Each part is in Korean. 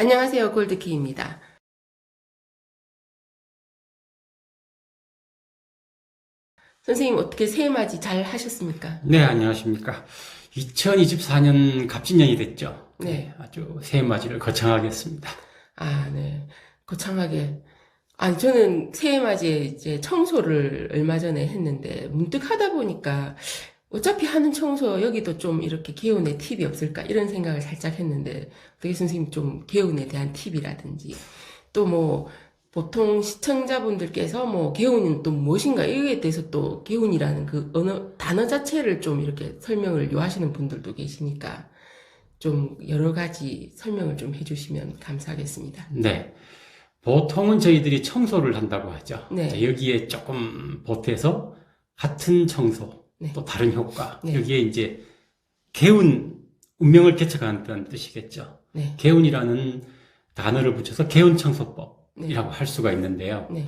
안녕하세요. 골드키입니다. 선생님 어떻게 새해 맞이 잘 하셨습니까? 네, 안녕하십니까. 2024년 갑진년이 됐죠. 네. 아주 새해 맞이를 거창하게 했습니다. 아, 네. 거창하게. 아니, 저는 새해 맞이에 이제 청소를 얼마 전에 했는데, 문득 하다 보니까, 어차피 하는 청소, 여기도 좀 이렇게 개운의 팁이 없을까, 이런 생각을 살짝 했는데, 어떻게 선생님 좀 개운에 대한 팁이라든지, 또 뭐, 보통 시청자분들께서 뭐, 개운은 또 무엇인가, 이거에 대해서 또, 개운이라는 그 언어, 단어 자체를 좀 이렇게 설명을 요하시는 분들도 계시니까, 좀 여러 가지 설명을 좀 해주시면 감사하겠습니다. 네. 보통은 저희들이 청소를 한다고 하죠. 네. 자, 여기에 조금 보태서 같은 청소, 네. 또 다른 효과. 네. 여기에 이제 개운, 운명을 개척한다는 뜻이겠죠. 네, 개운이라는 단어를 붙여서 개운 청소법이라고 네, 할 수가 있는데요. 네,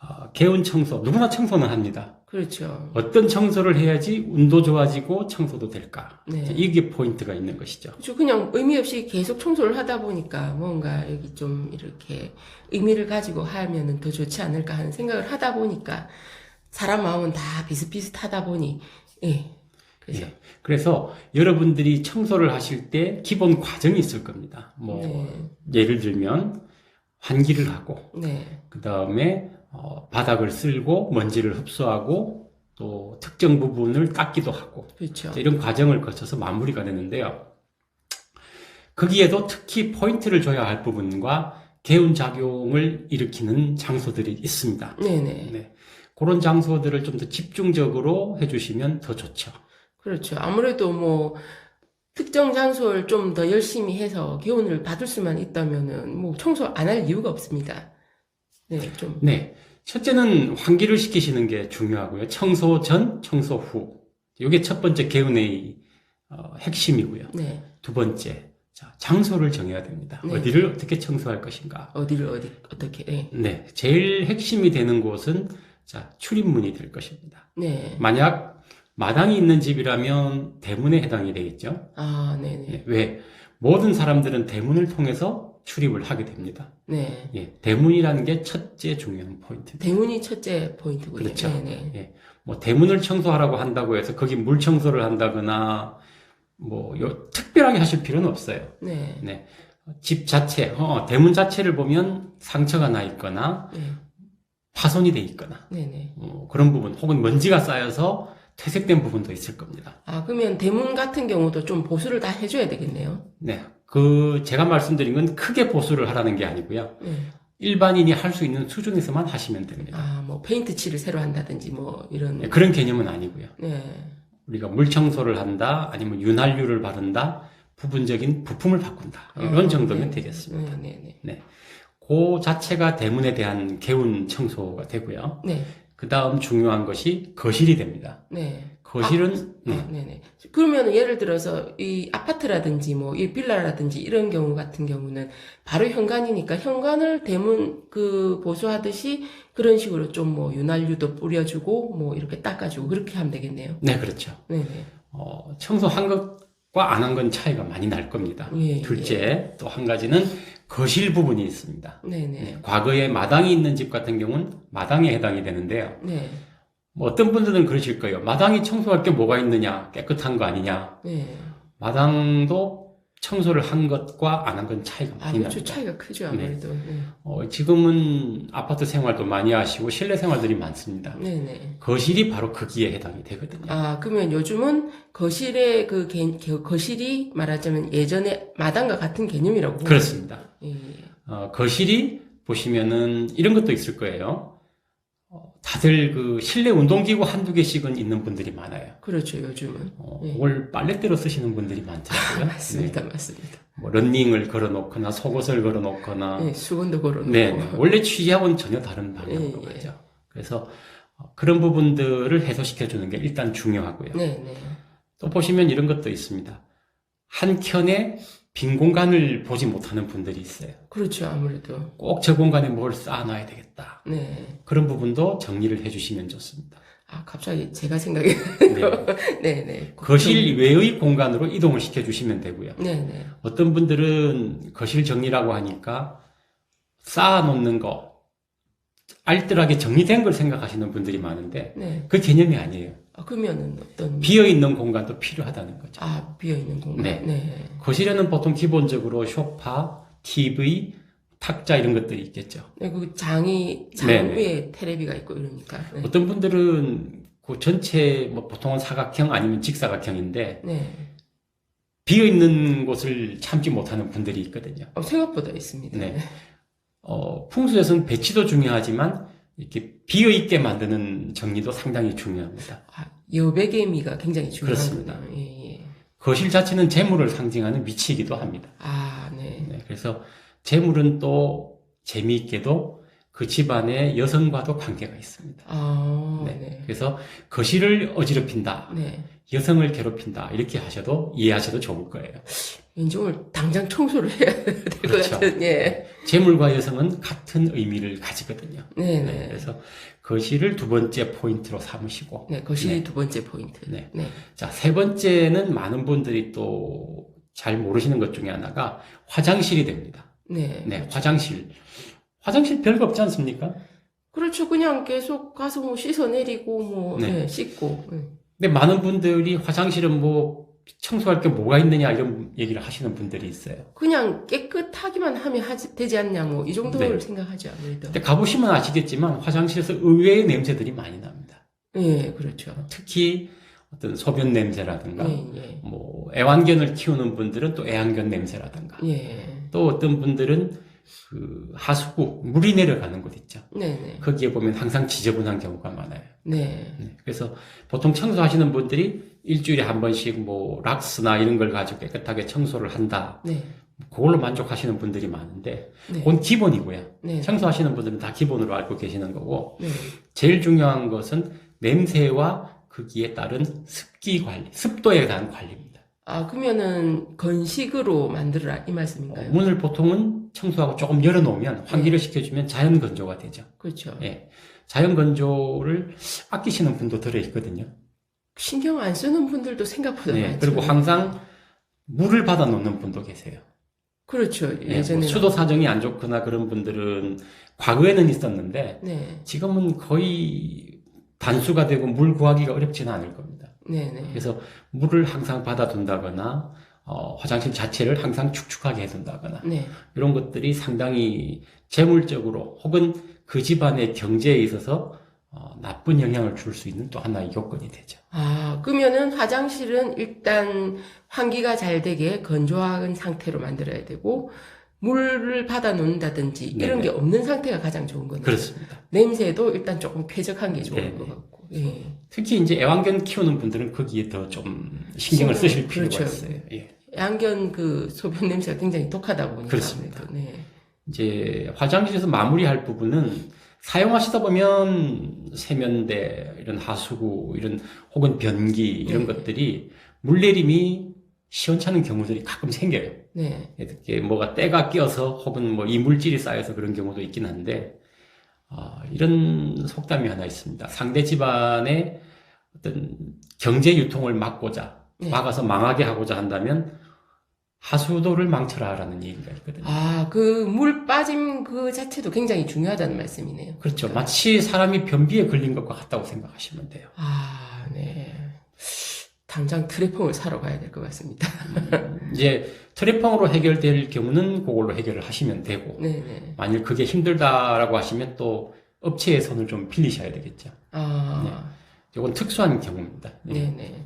어, 개운 청소, 누구나 청소는 합니다. 그렇죠. 어떤 청소를 해야지 운도 좋아지고 청소도 될까? 네. 자, 이게 포인트가 있는 것이죠. 그렇죠. 그냥 의미 없이 계속 청소를 하다 보니까 뭔가 여기 좀 이렇게 의미를 가지고 하면은 더 좋지 않을까 하는 생각을 하다 보니까 사람 마음은 다 비슷비슷하다 보니, 예. 그래서, 예. 그래서 여러분들이 청소를 하실 때 기본 과정이 있을 겁니다. 뭐 네, 예를 들면 환기를 하고 네, 그 다음에 어, 바닥을 쓸고 먼지를 흡수하고 또 특정 부분을 닦기도 하고 그렇죠. 자, 이런 과정을 거쳐서 마무리가 되는데요. 거기에도 특히 포인트를 줘야 할 부분과 개운 작용을 일으키는 장소들이 있습니다. 네네. 네. 그런 장소들을 좀 더 집중적으로 해주시면 더 좋죠. 그렇죠. 아무래도 뭐, 특정 장소를 좀 더 열심히 해서 교훈을 받을 수만 있다면은 뭐 청소 안 할 이유가 없습니다. 네, 좀, 네. 첫째는 환기를 시키시는 게 중요하고요. 청소 전, 청소 후. 이게 첫 번째 개운의 어, 핵심이고요. 네. 두 번째, 자, 장소를 정해야 됩니다. 네. 어디를 어떻게 청소할 것인가. 어디를 어디, 어떻게, 네. 네. 제일 핵심이 되는 곳은 자, 출입문이 될 것입니다. 네. 만약 마당이 있는 집이라면 대문에 해당이 되겠죠. 아, 네네. 예, 왜? 모든 사람들은 대문을 통해서 출입을 하게 됩니다. 네. 예, 대문이라는 게 첫째 중요한 포인트입니다. 대문이 첫째 포인트고요. 그렇죠. 네네. 뭐 대문을 청소하라고 한다고 해서 거기 물 청소를 한다거나 뭐 요, 특별하게 하실 필요는 없어요. 네. 네. 집 자체, 어, 대문 자체를 보면 상처가 나 있거나 네. 파손이 돼 있거나 네네. 어, 그런 부분 혹은 먼지가 쌓여서 퇴색된 부분도 있을 겁니다. 아, 그러면 대문 같은 경우도 좀 보수를 다 해줘야 되겠네요. 네. 그 제가 말씀드린 건 크게 보수를 하라는 게 아니고요. 네. 일반인이 할 수 있는 수준에서만 하시면 됩니다. 아, 뭐, 페인트 칠을 새로 한다든지 뭐, 이런. 네, 그런 개념은 아니고요. 네. 우리가 물 청소를 한다, 아니면 윤활유를 바른다, 부분적인 부품을 바꾼다. 이런 아, 정도면 네. 되겠습니다. 네 네 네. 그 자체가 대문에 대한 개운 청소가 되고요. 네. 그 다음 중요한 것이 거실이 됩니다. 네. 거실은 네. 아, 네네. 그러면 예를 들어서 이 아파트라든지 뭐 이 빌라라든지 이런 경우 같은 경우는 바로 현관이니까 현관을 대문 그 보수하듯이 그런 식으로 좀 뭐 윤활유도 뿌려주고 뭐 이렇게 닦아주고 그렇게 하면 되겠네요. 네, 그렇죠. 네네. 어, 청소한 것과 안 한 건 차이가 많이 날 겁니다. 예, 둘째, 또한 가지는 거실 부분이 있습니다. 네네. 네, 과거에 마당이 있는 집 같은 경우는 마당에 해당이 되는데요. 네. 뭐 어떤 분들은 그러실 거예요. 마당이 청소할 게 뭐가 있느냐? 깨끗한 거 아니냐? 네. 마당도 청소를 한 것과 안 한 건 차이가 아, 많이 그렇죠. 납니다. 차이가 크죠, 아무래도. 네. 어, 지금은 아파트 생활도 많이 하시고 실내 생활들이 많습니다. 네네. 거실이 바로 거기에 해당이 되거든요. 아, 그러면 요즘은 거실의 그 개, 개- 거실이 말하자면 예전에 마당과 같은 개념이라고. 그렇습니다. 예, 예. 어, 거실이 보시면은 이런 것도 있을 거예요. 어, 다들 그 실내 운동기구 한두 개씩은 있는 분들이 많아요. 그렇죠, 요즘은. 어, 네. 올 빨래대로 쓰시는 분들이 많더라고요. 맞습니다, 맞습니다. 네. 뭐 런닝을 걸어 놓거나 속옷을 걸어 놓거나 네, 수건도 걸어놓고. 네, 네. 원래 취지하고는 전혀 다른 방향으로 예, 예. 가죠. 그래서 어, 그런 부분들을 해소시켜 주는 게 일단 중요하고요. 네, 네. 또 보시면 이런 것도 있습니다. 한 켠에 빈 공간을 보지 못하는 분들이 있어요. 그렇죠, 아무래도. 꼭 저 공간에 뭘 쌓아놔야 되겠다. 네. 그런 부분도 정리를 해주시면 좋습니다. 아, 갑자기 제가 생각이 네. 네, 네. 거실 외의 공간으로 이동을 시켜주시면 되고요. 네, 네. 어떤 분들은 거실 정리라고 하니까 쌓아놓는 거, 알뜰하게 정리된 걸 생각하시는 분들이 많은데 네. 그 개념이 아니에요. 아, 그러면은 어떤 비어 있는 공간도 필요하다는 거죠. 아, 비어 있는 공간. 네. 네. 거실에는 보통 기본적으로 소파, TV, 탁자 이런 것들이 있겠죠. 네, 그 장이 장 네, 네. 위에 테레비가 있고 이러니까. 네. 어떤 분들은 그 전체 뭐 보통은 사각형 아니면 직사각형인데 네. 비어 있는 곳을 참지 못하는 분들이 있거든요. 어, 생각보다 있습니다. 네. 어, 풍수에서는 배치도 중요하지만 이렇게 비어 있게 만드는 정리도 상당히 중요합니다. 아, 여백의미가 굉장히 그렇습니다. 중요하군요. 예, 예. 거실 자체는 재물을 상징하는 위치이기도 합니다. 아, 네. 네, 그래서 재물은 또 재미있게도 그 집안의 여성과도 관계가 있습니다. 아, 네. 네. 그래서 거실을 어지럽힌다, 네. 여성을 괴롭힌다 이렇게 하셔도 이해하셔도 좋을 거예요. 왠지 오늘 당장 청소를 해야 될 것 그렇죠. 같은, 예. 재물과 여성은 같은 의미를 가지거든요. 네, 네, 네. 그래서 거실을 두 번째 포인트로 삼으시고, 네, 거실이 네. 두 번째 포인트. 네. 네. 자, 세 번째는 많은 분들이 또 잘 모르시는 것 중에 하나가 화장실이 됩니다. 네. 네, 화장실. 화장실 별거 없지 않습니까? 그렇죠. 그냥 계속 가서 뭐 씻어내리고, 뭐, 네. 네, 씻고. 네. 근데 많은 분들이 화장실은 뭐 청소할 게 뭐가 있느냐 이런 얘기를 하시는 분들이 있어요. 그냥 깨끗하기만 하면 하지, 되지 않냐, 뭐, 이 정도를 네. 생각하죠, 아무래도. 근데 가보시면 아시겠지만 화장실에서 의외의 냄새들이 많이 납니다. 예, 그렇죠. 특히 어떤 소변 냄새라든가 예, 예. 뭐 애완견을 키우는 분들은 또 애완견 냄새라든가 예. 또 어떤 분들은 그 하수구 물이 내려가는 곳 있죠. 네네. 거기에 보면 항상 지저분한 경우가 많아요. 네. 네, 그래서 보통 청소하시는 분들이 일주일에 한 번씩 뭐 락스나 이런 걸 가지고 깨끗하게 청소를 한다. 네. 그걸로 만족하시는 분들이 많은데 네. 그건 기본이고요. 네. 청소하시는 분들은 다 기본으로 알고 계시는 거고 네. 제일 중요한 것은 냄새와 거기에 따른 습기 관리, 습도에 대한 관리입니다. 아, 그러면은 건식으로 만들어라 이 어, 말씀인가요? 문을 보통은 청소하고 조금 열어놓으면 환기를 시켜주면 자연 건조가 되죠. 그렇죠. 예. 자연 건조를 아끼시는 분도 들어 있거든요. 신경 안 쓰는 분들도 생각보다 네, 많죠. 그리고 항상 물을 받아 놓는 분도 계세요. 그렇죠. 예, 뭐 예전에 수도 사정이 안 좋거나 그런 분들은 과거에는 있었는데 네. 지금은 거의 단수가 되고 물 구하기가 어렵지는 않을 겁니다. 네, 네. 그래서 물을 항상 받아둔다거나 어, 화장실 자체를 항상 축축하게 해둔다거나 네. 이런 것들이 상당히 재물적으로 혹은 그 집안의 경제에 있어서 어, 나쁜 영향을 줄 수 있는 또 하나의 요건이 되죠. 아, 그러면은 화장실은 일단 환기가 잘 되게 건조한 상태로 만들어야 되고 물을 받아 놓는다든지 이런 네네. 게 없는 상태가 가장 좋은 거네요. 그렇습니다. 냄새도 일단 조금 쾌적한 게 좋은 네네. 것 같고. 예. 특히 이제 애완견 키우는 분들은 거기에 더 좀 신경을 쓰실 필요가 그렇죠. 있어요. 예. 양견 그 소변 냄새가 굉장히 독하다 보니까 그렇습니다. 아무래도, 네. 이제 화장실에서 마무리할 부분은 사용하시다 보면 세면대, 이런 하수구, 이런 혹은 변기 이런 네. 것들이 물내림이 시원찮은 경우들이 가끔 생겨요. 네. 이렇게 뭐가 때가 껴서 혹은 뭐 이물질이 쌓여서 그런 경우도 있긴 한데 아, 이런 속담이 하나 있습니다. 상대 집안의 어떤 경제 유통을 막고자 네. 막아서 망하게 하고자 한다면 하수도를 망쳐라라는 얘기가 있거든요. 아, 그 물 빠짐 그 자체도 굉장히 중요하다는 말씀이네요. 그렇죠. 마치 사람이 변비에 걸린 것과 같다고 생각하시면 돼요. 아, 네. 당장 트레폼을 사러 가야 될 것 같습니다. 이제 트레펑으로 해결될 경우는 그걸로 해결을 하시면 되고 네, 네. 만일 그게 힘들다라고 하시면 또 업체의 손을 좀 빌리셔야 되겠죠. 아, 이건 특수한 경우입니다. 네. 네, 네.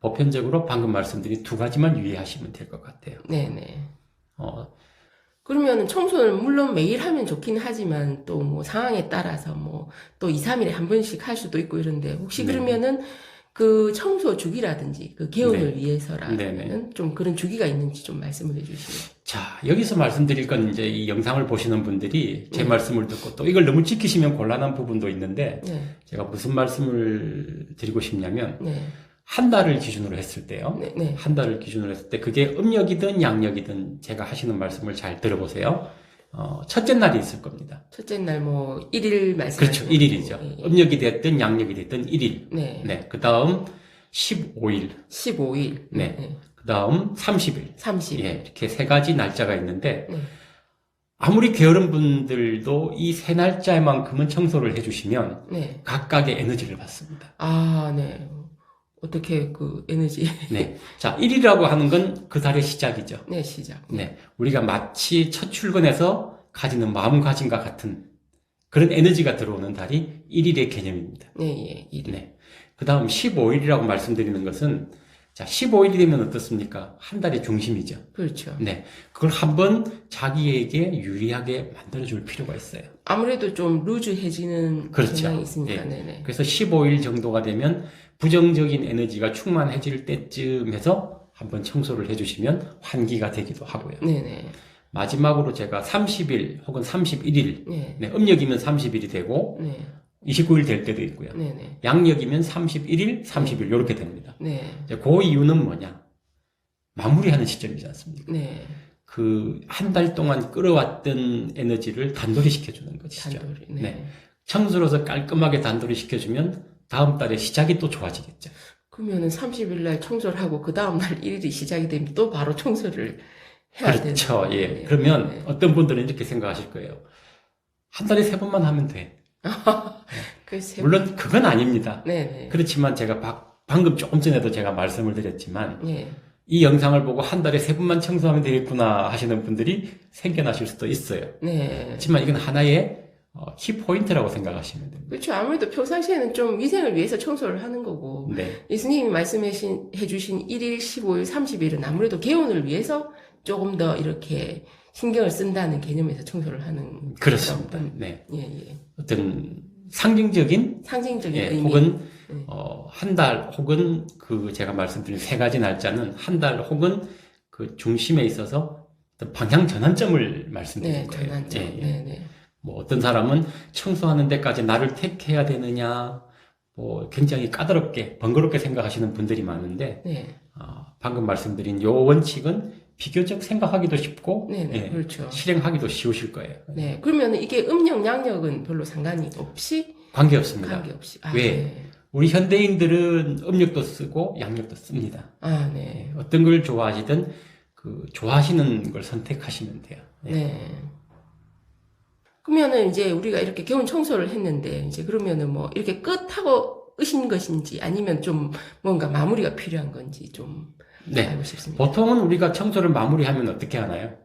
보편적으로 방금 말씀드린 두 가지만 유의하시면 될 것 같아요. 네, 네. 어, 그러면 청소를 물론 매일 하면 좋긴 하지만 또 뭐 상황에 따라서 뭐 또 2, 3일에 한 번씩 할 수도 있고 이런데 혹시 네. 그러면은 그 청소 주기라든지 그 개운을 네. 위해서라면 좀 그런 주기가 있는지 좀 말씀을 해주시면. 자, 여기서 말씀드릴 건 이제 이 영상을 보시는 분들이 제 네. 말씀을 듣고 또 이걸 너무 지키시면 곤란한 부분도 있는데 네, 제가 무슨 말씀을 드리고 싶냐면 네, 한 달을 기준으로 했을 때요. 네, 네, 한 달을 기준으로 했을 때 그게 음력이든 양력이든 제가 하시는 말씀을 잘 들어보세요. 어, 첫째 날이 있을 겁니다. 첫째 날 뭐, 일일 그렇죠. 말씀하시는 1일이죠. 거고, 예, 예. 음력이 됐든 양력이 됐든 1일. 네. 네. 그 다음 15일. 15일. 네. 그 다음 30일. 30일. 예, 이렇게 세 가지 날짜가 있는데, 네. 아무리 게으른 분들도 이 세 날짜만큼은 청소를 해주시면 네. 각각의 에너지를 받습니다. 아, 네. 어떻게 그 에너지. 네. 자, 1일이라고 하는 건 그 달의 시작이죠. 네, 시작. 네. 우리가 마치 첫 출근해서 가지는 마음가짐과 같은 그런 에너지가 들어오는 달이 1일의 개념입니다. 네, 예, 일. 네. 그 다음 15일이라고 말씀드리는 것은 자, 15일이 되면 어떻습니까? 한 달의 중심이죠. 그렇죠. 네. 그걸 한번 자기에게 유리하게 만들어줄 필요가 있어요. 아무래도 좀 루즈해지는 그렇죠. 경향이 있으니까, 예. 네네. 그래서 15일 정도가 되면 부정적인 에너지가 충만해질 때쯤 해서 한번 청소를 해주시면 환기가 되기도 하고요. 네네. 마지막으로 제가 30일 혹은 31일, 네. 네, 음력이면 30일이 되고 네. 29일 될 때도 있고요. 네네. 양력이면 31일, 30일 이렇게 됩니다. 네. 그 이유는 뭐냐? 마무리하는 시점이지 않습니까? 네. 그 한 달 동안 끌어왔던 에너지를 단돌이 시켜주는 것이죠. 단돌이. 네. 네. 청소로서 깔끔하게 단돌이 시켜주면 다음 달에 시작이 또 좋아지겠죠. 그러면은 30일 날 청소를 하고 그 다음 날 일일이 시작이 되면 또 바로 청소를 해야 되는 그렇죠. 거예요. 예. 네. 그러면 네. 어떤 분들은 이렇게 생각하실 거예요. 한 달에 세 번만 하면 돼. 그 세... 물론 그건 아닙니다. 네네. 그렇지만 제가 바- 방금 조금 전에도 제가 말씀을 드렸지만 네. 이 영상을 보고 한 달에 세 번만 청소하면 되겠구나 하시는 분들이 생겨나실 수도 있어요. 네. 하지만 이건 하나의 어, 키포인트라고 생각하시면 됩니다. 그렇죠. 아무래도 평상시에는 좀 위생을 위해서 청소를 하는 거고, 네. 예수님이 말씀해 주신 해주신 1일, 15일, 30일은 아무래도 개운을 위해서 조금 더 이렇게 신경을 쓴다는 개념에서 청소를 하는 그렇습니다. 네. 예, 예. 어떤 상징적인 상징적인 예, 의미. 혹은 네. 어, 한 달 혹은 그 제가 말씀드린 세 가지 날짜는 한 달 혹은 그 중심에 있어서 방향 전환점을 말씀드린 네, 거예요. 전환점. 예, 예. 네, 네. 뭐 어떤 사람은 청소하는 데까지 나를 택해야 되느냐, 뭐 굉장히 까다롭게 번거롭게 생각하시는 분들이 많은데 네, 어, 방금 말씀드린 요 원칙은 비교적 생각하기도 쉽고 네, 네, 예, 그렇죠. 실행하기도 쉬우실 거예요. 네, 그러면 이게 음력, 양력은 별로 상관이 없이 관계 없습니다. 관계 없이. 아, 왜? 네. 우리 현대인들은 음력도 쓰고 양력도 씁니다. 아, 네. 예, 어떤 걸 좋아하시든 그 좋아하시는 걸 선택하시면 돼요. 예. 네. 그러면은 이제 우리가 이렇게 개운 청소를 했는데 이제 그러면은 뭐 이렇게 끝하고 으신 것인지 아니면 좀 뭔가 마무리가 필요한 건지 좀 네. 알고 싶습니다. 보통은 우리가 청소를 마무리하면 어떻게 하나요?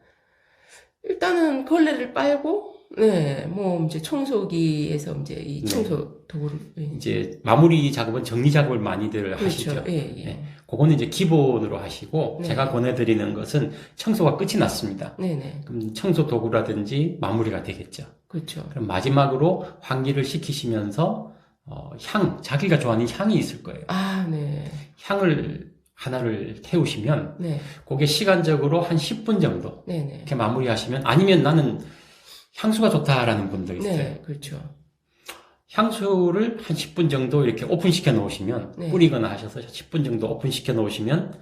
일단은 걸레를 빨고 네, 뭐 이제 청소기에서 이제 이 네. 청소 도구를 예. 이제 마무리 작업은 정리 작업을 많이들 하시죠. 그렇죠. 예, 예. 네. 그거는 이제 기본으로 하시고 네. 제가 권해드리는 것은 청소가 끝이 났습니다. 네, 네. 그럼 청소 도구라든지 마무리가 되겠죠. 그렇죠. 그럼 마지막으로 환기를 시키시면서 어, 향, 자기가 좋아하는 향이 있을 거예요. 아, 네. 향을 하나를 태우시면 네. 그게 시간적으로 한 10분 정도 네, 네. 이렇게 마무리하시면 아니면 나는 향수가 좋다라는 분도 있어요. 네, 그렇죠. 향수를 한 10분 정도 이렇게 오픈시켜 놓으시면 네. 뿌리거나 하셔서 10분 정도 오픈시켜 놓으시면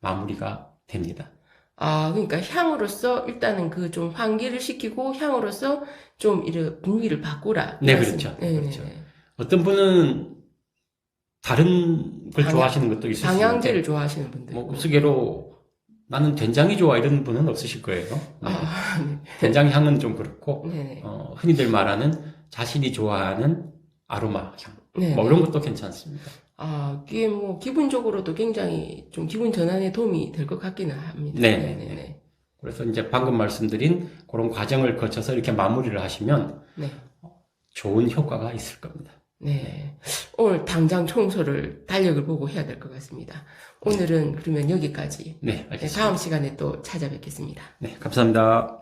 마무리가 됩니다. 아, 그러니까 향으로서 일단은 그 좀 환기를 시키고 향으로서 좀 이런 분위기를 바꾸라. 네, 말씀. 그렇죠. 네, 그렇죠. 네, 네. 어떤 분은 다른 걸 방향- 좋아하시는 것도 있을 수 있는데 방향제를 좋아하시는 분들. 뭐. 우스개로 나는 된장이 좋아 이런 분은 없으실 거예요. 네. 아, 네. 된장 향은 좀 그렇고 네, 네. 어, 흔히들 말하는 자신이 좋아하는 아로마 향, 네. 뭐 이런 것도 괜찮습니다. 아, 이게 뭐 기분적으로도 굉장히 좀 기분 전환에 도움이 될 것 같기는 합니다. 네, 네, 네, 네, 네. 그래서 이제 방금 말씀드린 그런 과정을 거쳐서 이렇게 마무리를 하시면 네. 좋은 효과가 있을 겁니다. 네. 오늘 당장 청소를 달력을 보고 해야 될 것 같습니다. 오늘은 그러면 여기까지. 네, 네, 알겠습니다. 다음 시간에 또 찾아뵙겠습니다. 네, 감사합니다.